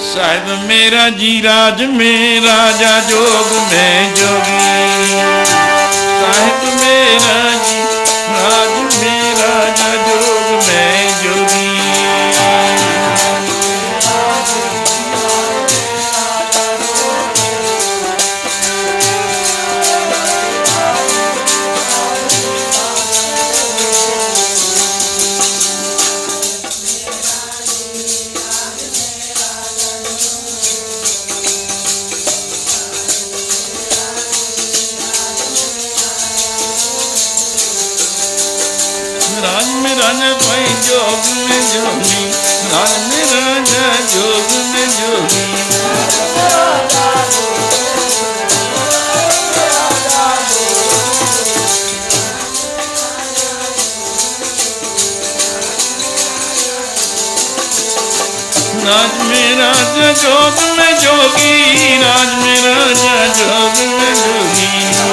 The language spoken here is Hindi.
साहिब मेरा जी राज में राजा जोग में जोगी राज में राजा भाई जोग में जोगी राज में राजा जोग में जोगी। राज में राजा जोग में जोगी, राज में राजा जोग।